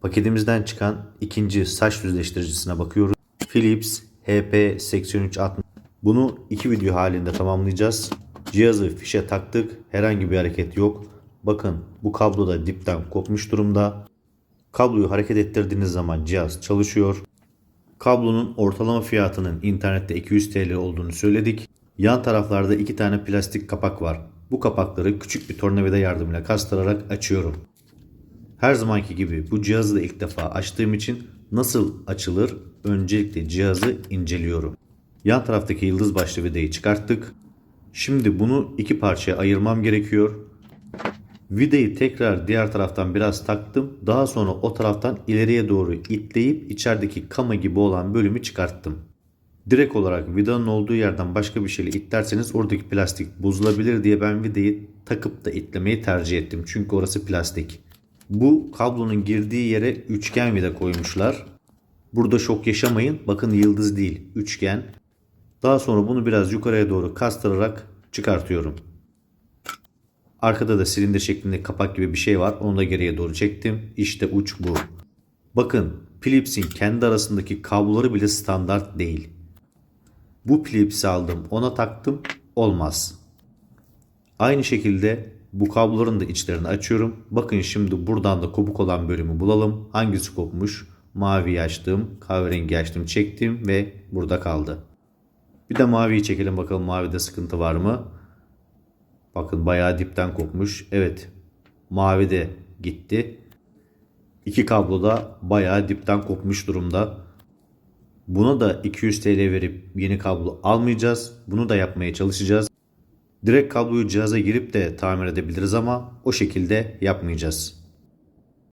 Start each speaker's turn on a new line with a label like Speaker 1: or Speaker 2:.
Speaker 1: Paketimizden çıkan ikinci saç düzleştiricisine bakıyoruz. Philips HP8360. Bunu iki video halinde tamamlayacağız. Cihazı fişe taktık. Herhangi bir hareket yok. Bakın bu kablo da dipten kopmuş durumda. Kabloyu hareket ettirdiğiniz zaman cihaz çalışıyor. Kablonun ortalama fiyatının internette 200 TL olduğunu söyledik. Yan taraflarda iki tane plastik kapak var. Bu kapakları küçük bir tornavida yardımıyla kastırarak açıyorum. Her zamanki gibi bu cihazı da ilk defa açtığım için nasıl açılır öncelikle cihazı inceliyorum. Yan taraftaki yıldız başlı vidayı çıkarttık. Şimdi bunu iki parçaya ayırmam gerekiyor. Vidayı tekrar diğer taraftan biraz taktım. Daha sonra o taraftan ileriye doğru itleyip içerideki kama gibi olan bölümü çıkarttım. Direkt olarak vidanın olduğu yerden başka bir şeyle itlerseniz oradaki plastik bozulabilir diye ben vidayı takıp da itlemeyi tercih ettim. Çünkü orası plastik. Bu kablonun girdiği yere üçgen vida koymuşlar. Burada şok yaşamayın. Bakın yıldız değil, üçgen. Daha sonra bunu biraz yukarıya doğru kastırarak çıkartıyorum. Arkada da silindir şeklinde kapak gibi bir şey var. Onu da geriye doğru çektim. İşte uç bu. Bakın Philips'in kendi arasındaki kabloları bile standart değil. Bu Philips'i aldım ona taktım olmaz. Aynı şekilde bu kabloların da içlerini açıyorum. Bakın şimdi buradan da kopuk olan bölümü bulalım. Hangisi kopmuş? Maviyi açtım, kahverengi açtım, çektim ve burada kaldı. Bir de maviyi çekelim bakalım mavide sıkıntı var mı? Bakın bayağı dipten kopmuş. Evet. Mavi de gitti. İki kablo da bayağı dipten kopmuş durumda. Buna da 200 TL verip yeni kablo almayacağız. Bunu da yapmaya çalışacağız. Direkt kabloyu cihaza girip de tamir edebiliriz ama o şekilde yapmayacağız.